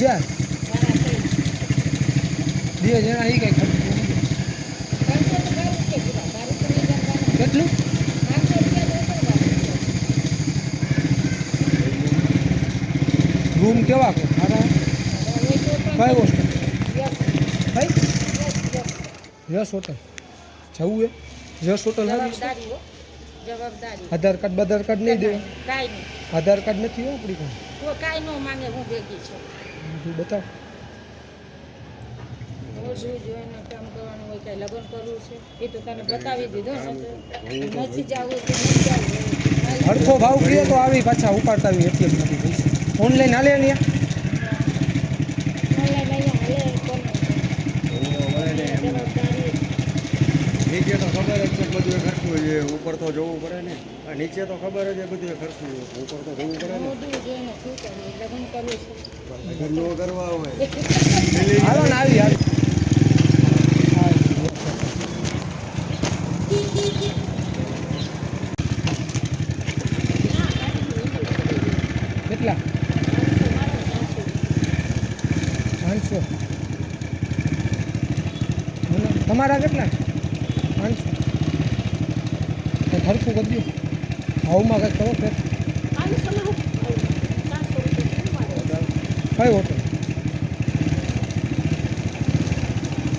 હજાર. બે જણા એ કઈ ખર્ચ. કેટલું. રૂમ કેવા કે સારા કઈ હોસ્ટેલ યસ, કઈ યસ, યસ. હોટલ જવું એ યશ હોટલ હો. આધાર કાર્ડ બધાર કાર્ડ નહીં કાંઈ આધાર કાર્ડ નથી આપણી તો કાંઈ ન માંગે હું ભેગી છું બધું બતાવ. જોઈને કામ કરવાનું હોય કાંઈ લગ્ન કરવું છે એ તો તને બતાવી દીધો ને નથી જવું તો નહીં જવું. હરખો ભાવ કીએ તો આવી પાછા ઉપાડતા આવી એટીએમમાંથી પૈસા. ઓનલાઈન હાલે ને ઓનલાઈન અહીંયા હાલે કોને? જવાબદારી નીચે તો ખબર જ છે બધું ખર્ચવું જોઈએ ઉપર તો જોવું પડે ને. નીચે તો ખબર જ છે બધું ખર્ચવું ખર્ચું ઉપર તો જોવું પડે ને. મોઢું જોઈને શું કરવું લગ્ન કરવું છે. લગ્ન કરવા હોય. હાલો ને આવી હાલ. કેટલા? પાંચસો. તમારા કેટલા? પાંચસો. તો ખર્ચું કર્યું ભાવમાં કંઈક કરો ફેર. કઈ હોટલ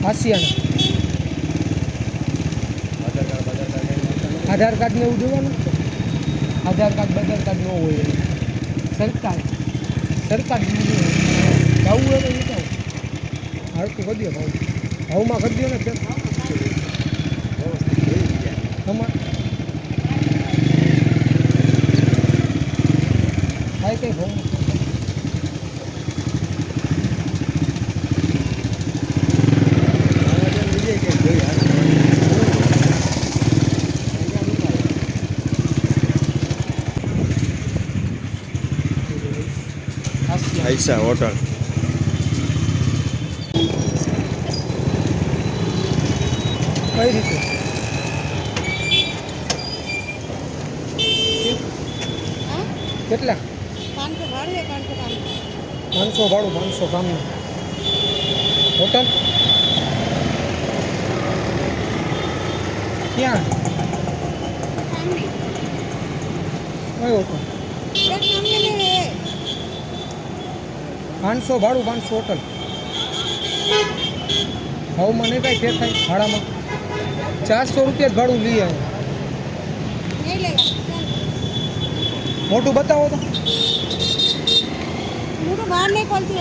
આસિયાના આધાર કાર્ડ ને એવું જોવાનું આધાર કાર્ડ, બધાર કાર્ડ ન હોય સરકાર સરકાર જવું હોય. તો જાવ હરકું કરી દો ભાવ. ભાવમાં કરી દો ને તમાર કાંઈ કઈ ભાવ બીજે ક્યાંક જોઈ હાલ. આસિયા હોટલ કઈ રીતે? કેટલા? પાંચસો ભાડું પાંચસો કામનું હોટલ ક્યાં? કઈ હોટલ પાંચસો ભાડું, પાંચસો હોટલ ભાવમાં નહીં કાંઈ ફેર થાય ભાડામાં. ચારસો રૂપિયા જ ભાડું લઈએ. મોટું બતાવો તો. મોટું બહાર નહીં પડતું